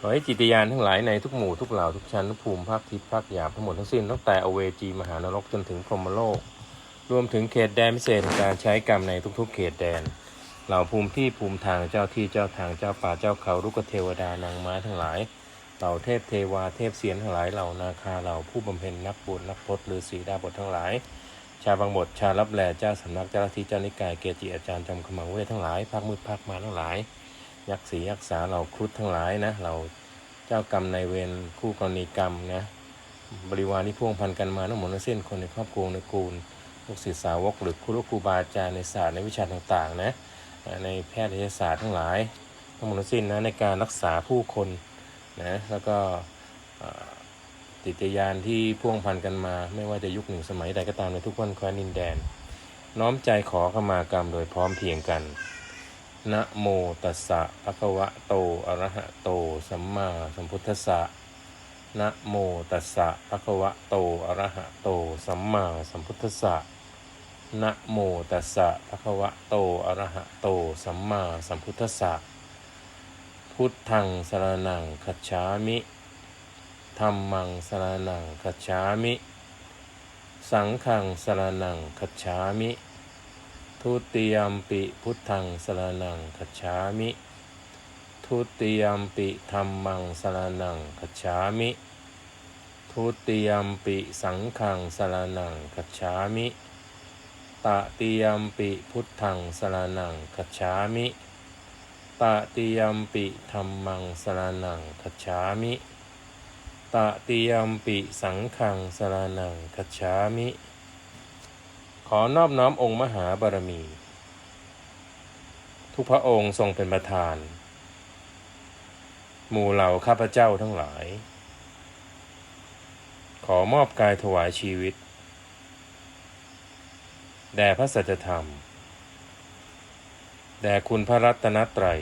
ขอให้จิตยานทั้งหลายในทุกหมู่ทุกเหล่าทุกชั้นทุกภูมิภาคทิพย์ภาคหยาบทั้งหมดทั้งสิ้นตั้งแต่อเวจีมหานรกจนถึงพรหมโลก รวมถึงเขตแดนพิเศษการใช้กรรมในทุกๆ เขตแดน เหล่าภูมิที่ภูมิทางเจ้าที่เจ้าทางเจ้าป่าเจ้าเขารุกเทวดานางไม้ทั้งหลายเหล่าเทพเทวาเทพเสียนทั้งหลายเหล่านาคาเหล่าผู้บำเพ็ญนักบุญนักพจน์หรือสีดาบททั้งหลาย ชาบางบทชารับแลเจ้าสำนักเจ้าทธิเจ้านิกายเกจิอาจารย์จำขมังเวททั้งหลายภาคมืดภาคมาทั้งหลาย ยักษียักษ์สาเหล่าครุฑทั้งหลายนะ เราเจ้ากรรมในเวรคู่กรณีกรรมนะบริวารที่พ่วงพันกันมาทั้งหมดทั้งสิ้นคนในครอบครัวในกูลลูกศิษย์สาวกหรือครูครูบาอาจารย์ในศาสตร์ในวิชาต่างๆนะในแพทยศาสตร์ทั้งหลายทั้งหมดทั้งสิ้นนะในการรักษาผู้คนนะแล้วก็ติดยานที่พ่วงพันกันมา ไม่ว่าจะยุคหนึ่งสมัยใดก็ตามในทุกวันแคว้นดินแดน น้อมใจขอขมากรรมโดยพร้อมเพียงกัน นะโมตัสสะภะคะวะโต อะระหะโต สัมมาสัมพุทธัสสะนะโมตัสสะภะคะวะโต อะระหะโต สัมมาสัมพุทธัสสะนะโมตัสสะภะคะวะโต อะระหะโต สัมมาสัมพุทธัสสะ พุทธังสรนังคัจฉามิธัมมังสรนังคัจฉามิ สังฆังสรนังคัจฉามิ ทุติยมปิพุทธังสรนังคัจามิ ทุติยมปิธรรมังสรนังคัจามิ ทุติยมปิสังฆังสรนังคัจามิ ตติยมปิพุทธังสรนังคัจามิ ตติยมปิธรรมังสรนังคัจามิ ตติยมปิสังฆังสรนังคัจามิ ขอนอบน้อมองค์มหาบารมี ทุกพระองค์ทรงเป็นประธาน หมู่เหล่าข้าพเจ้าทั้งหลาย ขอมอบกายถวายชีวิต แด่พระสัจธรรม แด่คุณพระรัตนตรัย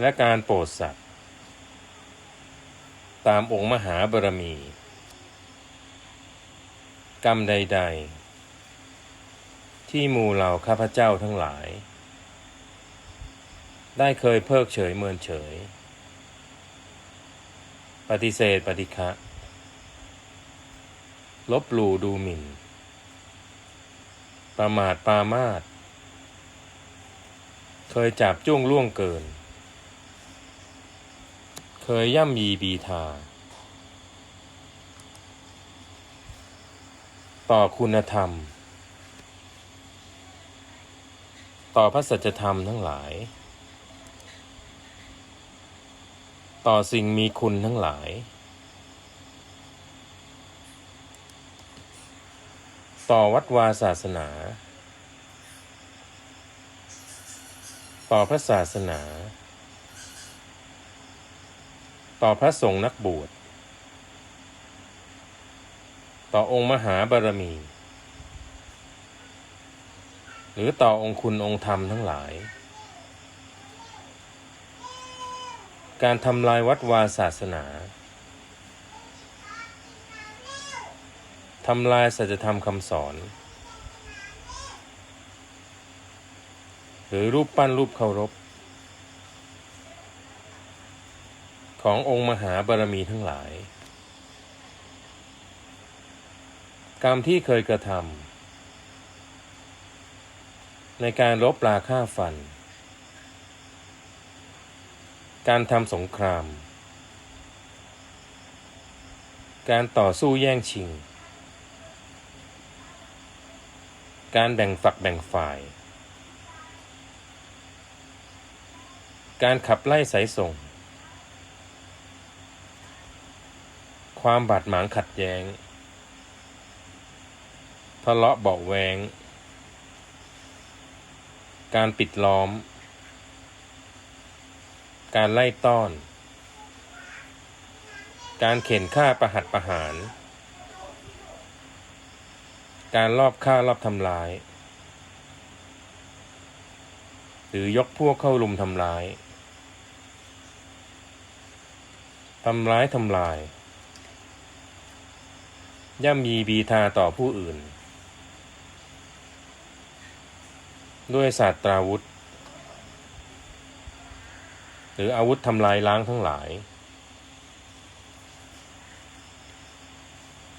และการโปรดสัตว์ ตามองค์มหาบารมี กรรมใด ๆ ที่มูเหล่าข้าพเจ้าทั้งหลาย ได้เคยเพิกเฉยเมินเฉย ปฏิเสธปฏิฆะลบหลู่ดูหมิ่น ประมาทปามาทเคยจับจ้วงล่วงเกิน เคยย่ำยีบีทา ต่อคุณธรรม ต่อพระสัจธรรมทั้งหลาย ต่อสิ่งมีคุณทั้งหลาย ต่อวัดวาศาสนา ต่อพระศาสนา ต่อพระสงฆ์นักบวช ต่อองค์มหาบารมี หรือต่อองค์คุณองค์ธรรมทั้งหลาย การทำลายวัดวาศาสนาทำลายสัจธรรมคำสอน หรือรูปปั้นรูปเคารพ ขององค์มหาบารมีทั้งหลาย กรรมที่เคยกระทำในการรบราฆ่าฟัน การทำสงคราม การต่อสู้แย่งชิง การแบ่งฝักแบ่งฝ่าย การขับไล่สายส่ง ความบาดหมางขัดแย้ง ทะเลาะเบาะแวง การปิดล้อม การไล่ต้อน การเข็นฆ่าประหัตประหาร การลอบฆ่าลอบทำลาย หรือยกพวกเข้าลุมทำร้ายทำร้ายทำลาย ย่ำยีบีทาต่อผู้อื่น ด้วยศาสตราวุธ หรืออาวุธทำลายล้างทั้งหลาย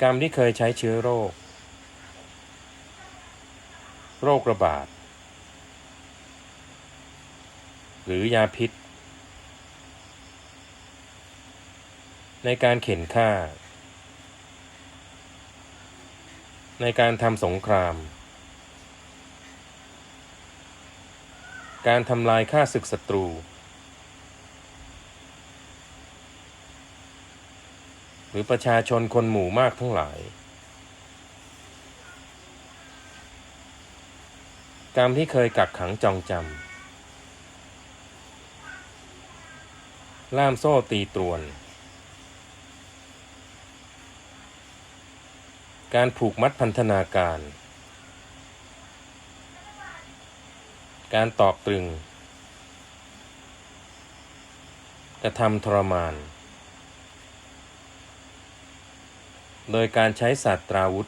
กรรมที่เคยใช้เชื้อโรค โรคระบาด หรือยาพิษ ในการเข็นฆ่า ในการทำสงคราม การทำลายฆ่าศึกศัตรู หรือประชาชนคนหมู่มากทั้งหลาย กรรมที่เคยกักขังจองจำล่ามโซ่ตีตรวน การผูกมัดพันธนาการ การตอกตรึง กระทำทรมาน โดยการใช้ศาสตราวุธ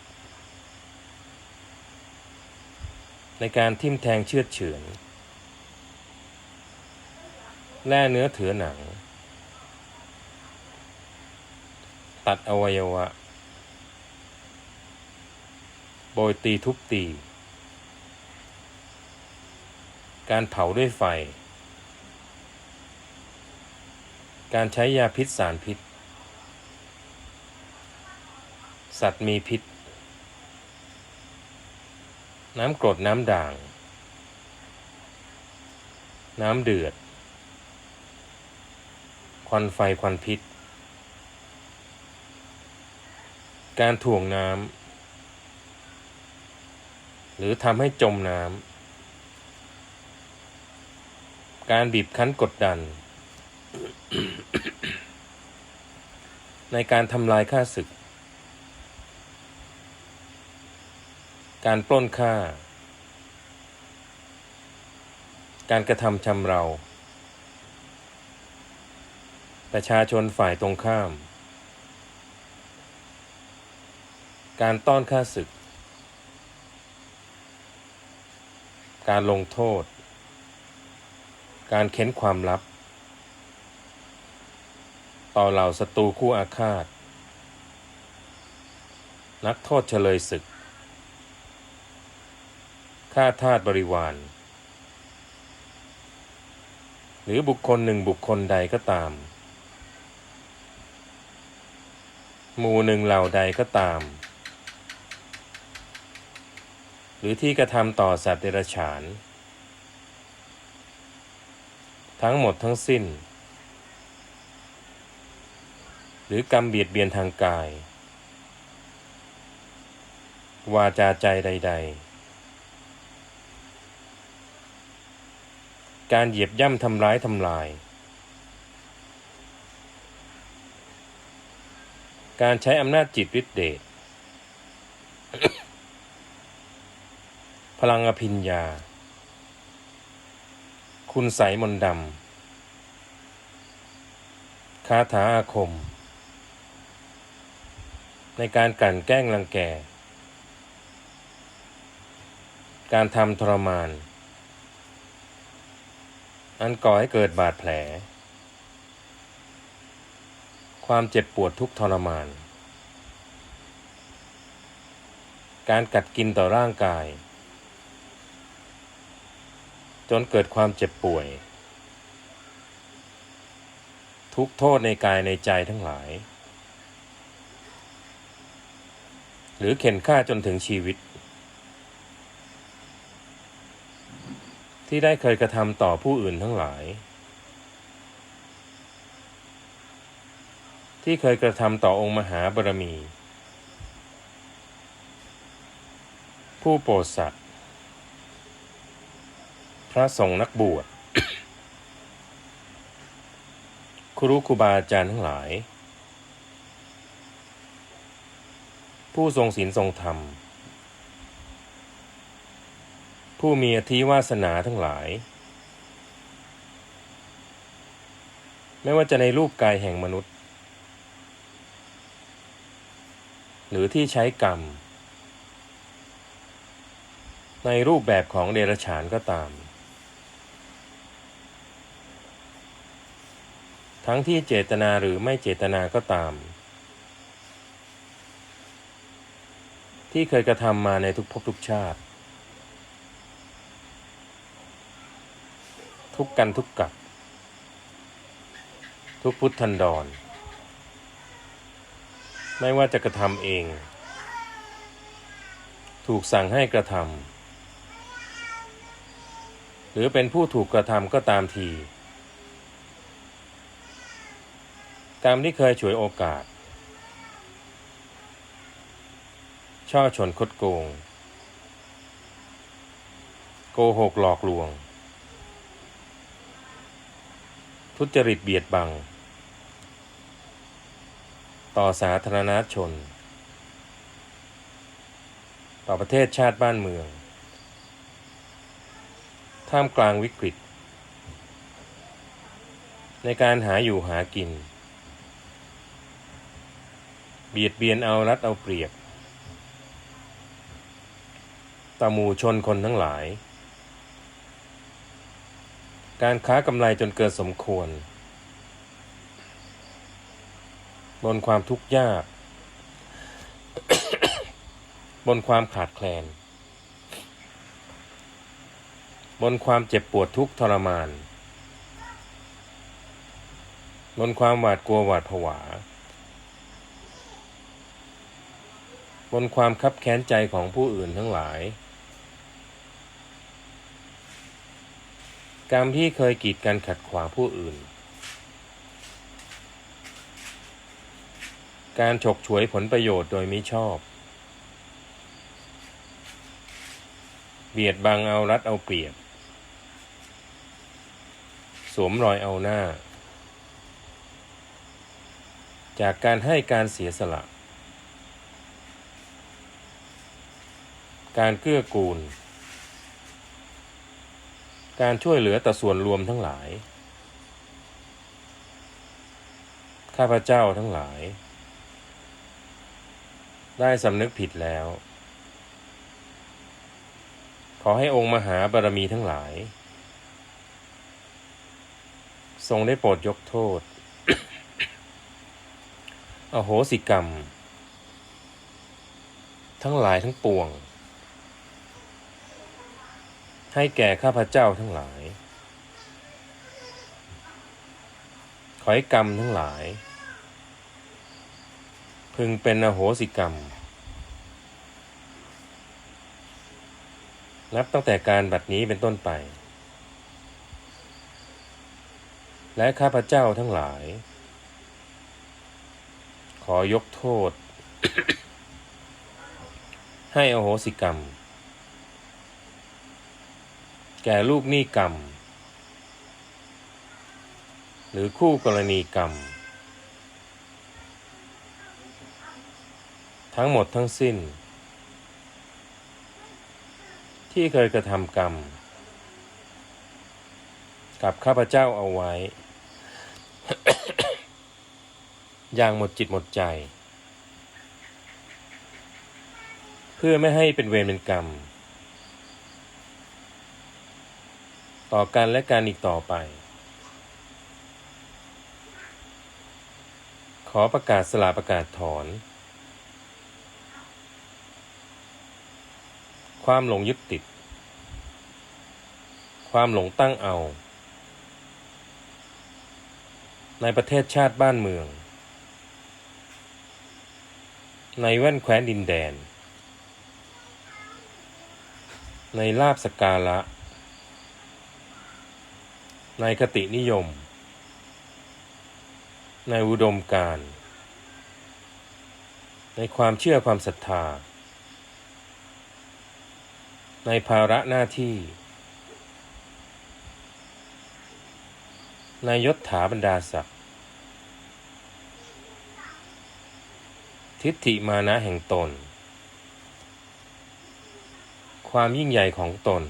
ในการทิ่มแทงเชือดเฉือนแล่เนื้อเถือหนัง ตัดอวัยวะ โบยตีทุบตี การเผาด้วยไฟ การใช้ยาพิษสารพิษ สัตว์มีพิษ น้ำกรดน้ำด่าง น้ำเดือด ควันไฟควันพิษ การถ่วงน้ำหรือทำให้จมน้ำ การบีบคั้นกดดัน ในการทำลายค่าศึก การปล้นค่า การกระทำชำเรา ประชาชนฝ่ายตรงข้าม การต้อนค่าศึก การลงโทษ การเค้นความลับ ต่อเหล่าศัตรูคู่อาฆาต นักโทษเฉลยศึกข้าทาสบริวาร หรือบุคคลหนึ่งบุคคลใดก็ตาม หมู่หนึ่งเหล่าใดก็ตาม หรือที่กระทำต่อสัตว์เดรัจฉาน ทั้งหมดทั้งสิ้น หรือกรรมเบียดเบียนทางกาย วาจาใจใด ๆ การเหยียบย่ำทำร้ายทำลาย การใช้อำนาจจิตฤทธิเดชพลังอภิญญา คุณใสยมนดำคาถาอาคม ในการกลั่นแกล้งรังแก การทำทรมาน อันก่อให้เกิดบาดแผล ความเจ็บปวดทุกทรมาน การกัดกินต่อร่างกาย จนเกิดความเจ็บป่วย ทุกโทษในกายในใจทั้งหลาย หรือเข็นฆ่าจนถึงชีวิต ที่ได้เคยกระทำต่อผู้อื่นทั้งหลาย ที่เคยกระทำต่อองค์มหาบารมี ผู้โปรดสัตว์ พระสงฆ์นักบวชครูครูบาอาจารย์ทั้งหลาย ผู้ทรงศีลทรงธรรม ผู้มีอธิวาสนาทั้งหลาย ไม่ว่าจะในรูปกายแห่งมนุษย์ หรือที่ใช้กรรม ในรูปแบบของเดรัจฉานก็ตาม ทั้งที่เจตนาหรือไม่เจตนาก็ตาม ที่เคยกระทำมาในทุกภพทุกชาติ ทุกกันทุกกับ ทุกพุทธันดร ไม่ว่าจะกระทำเอง ถูกสั่งให้กระทำหรือเป็นผู้ถูกกระทำก็ตามที กรรมที่เคยฉวยโอกาส ช่อชนคดโกง โกหกหลอกลวง ทุจริตเบียดบัง ต่อสาธารณชน ต่อประเทศชาติบ้านเมือง ท่ามกลางวิกฤต ในการหาอยู่หากิน เบียดเบียนเอารัดเอาเปรียบต่อหมู่ชนคนทั้งหลาย การค้ากำไรจนเกินสมควร บนความทุกข์ยาก บนความขาดแคลน บนความเจ็บปวดทุกทรมาน บนความหวาดกลัวหวาดผวา บนความคับแค้นใจของผู้อื่นทั้งหลาย กรรมที่เคยกีดกันขัดขวางผู้อื่น การฉกฉวยผลประโยชน์โดยมิชอบ เบียดบังเอารัดเอาเปรียบ สวมรอยเอาหน้า จากการให้การเสียสละ การเกื้อกูล การช่วยเหลือแต่ส่วนรวมทั้งหลาย ข้าพเจ้าทั้งหลาย ได้สำนึกผิดแล้ว ขอให้องค์มหาบารมีทั้งหลาย ทรงได้โปรดยกโทษ อโหสิกรรม ทั้งหลายทั้งปวง ให้แก่ข้าพเจ้าทั้งหลาย ขอให้กรรมทั้งหลาย พึงเป็นอโหสิกรรม นับตั้งแต่การบัดนี้เป็นต้นไป และข้าพเจ้าทั้งหลาย ขอยกโทษ ให้อโหสิกรรม แก่ลูกหนี้กรรม หรือคู่กรณีกรรม ทั้งหมดทั้งสิ้น ที่เคยกระทำกรรม กับข้าพเจ้าเอาไว้ อย่างหมดจิตหมดใจ เพื่อไม่ให้เป็นเวรเป็นกรรม ต่อกันและการอีกต่อไป ขอประกาศสลาประกาศถอน ความหลงยึดติด ความหลงตั้งเอา ในประเทศชาติบ้านเมือง ในแว่นแคว้นดินแดน ในลาบสกาละ ในคตินิยม ในอุดมการ ในความเชื่อความศรัทธา ในภาระหน้าที่ ในยศถาบรรดาศักดิ์ทิฏฐิมานะแห่งตน ความยิ่งใหญ่ของตน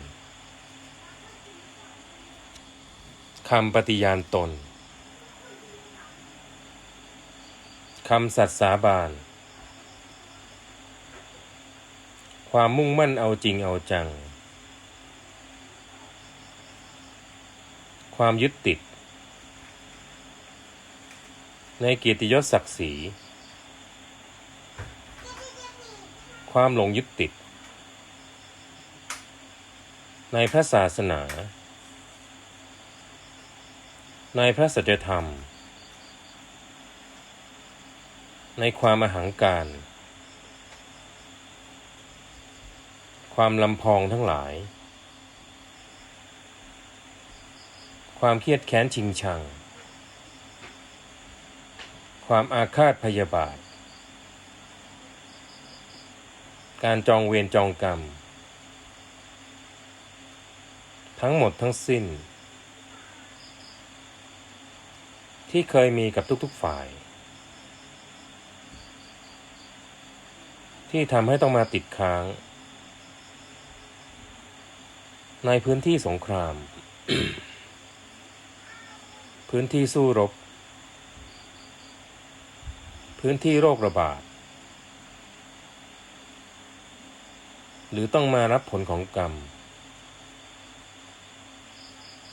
คำปฏิญาณตน คำสัตย์สาบาน ความมุ่งมั่นเอาจริงเอาจัง ความยึดติด ในเกียรติยศศักดิ์ศรี ความหลงยึดติด ในพระศาสนา ในพระสัจธรรม ในความอหังการ ความลำพองทั้งหลาย ความเครียดแค้นชิงชัง ความอาฆาตพยาบาท การจองเวรจองกรรม ทั้งหมดทั้งสิ้น ที่เคยมีกับทุกๆฝ่าย ที่ทำให้ต้องมาติดค้าง ในพื้นที่สงคราม พื้นที่สู้รบ พื้นที่โรคระบาด หรือต้องมารับผลของกรรม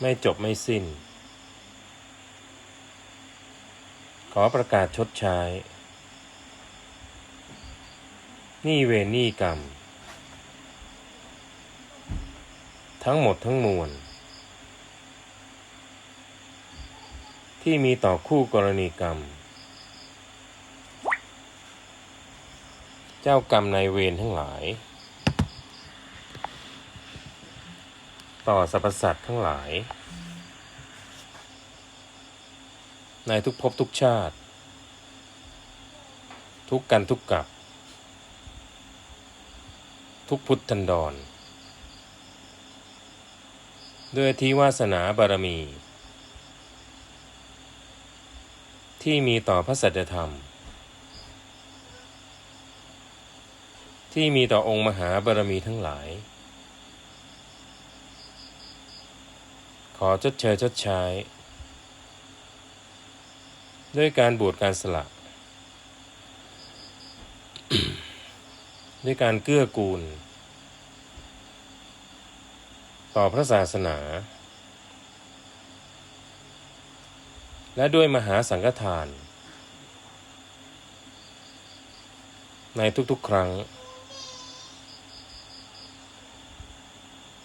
ไม่จบไม่สิ้น ข อประกาศชดใช้หนี่เวนี่กรรม ทั้งหมดทั้งมวล ที่มีต่อคู่กรณีกรรม เจ้ากรรมนายเวรทั้งหลาย ต่อสรรพสัตว์ทั้งหลาย ในทุกภพทุกชาติ ทุกกันทุกกับ ทุกพุทธันดร ด้วยที่วาสนาบารมี ที่มีต่อพระสัจธรรม ที่มีต่อองค์มหาบารมีทั้งหลาย ขอชดเชยชดใช้ ด้วยการบวชการสละ ด้วยการเกื้อกูล ต่อพระศาสนา และด้วยมหาสังฆทาน ในทุกๆ ครั้ง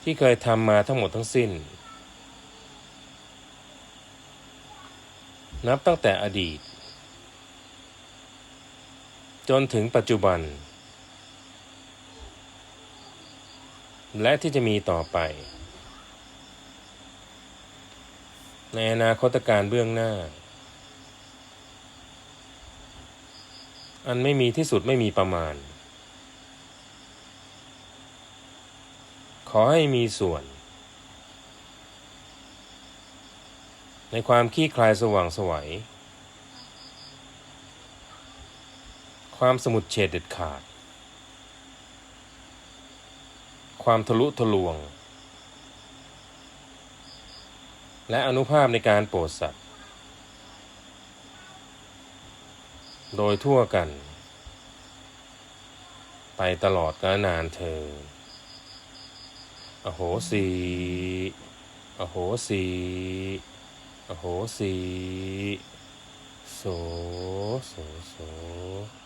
ที่เคยทำมาทั้งหมดทั้งสิ้น นับตั้งแต่อดีต จนถึงปัจจุบัน และที่จะมีต่อไป ในอนาคตการเบื้องหน้า อันไม่มีที่สุดไม่มีประมาณ ขอให้มีส่วน ในความขี้คลายสว่างสวัย ความสมุดเฉดเด็ดขาด ความทะลุทะลวง และอนุภาพในการโปรดสัตว์ โดยทั่วกัน ไปตลอดกาลนานเธอ อโหสี อโหสี โหสีโสโสโส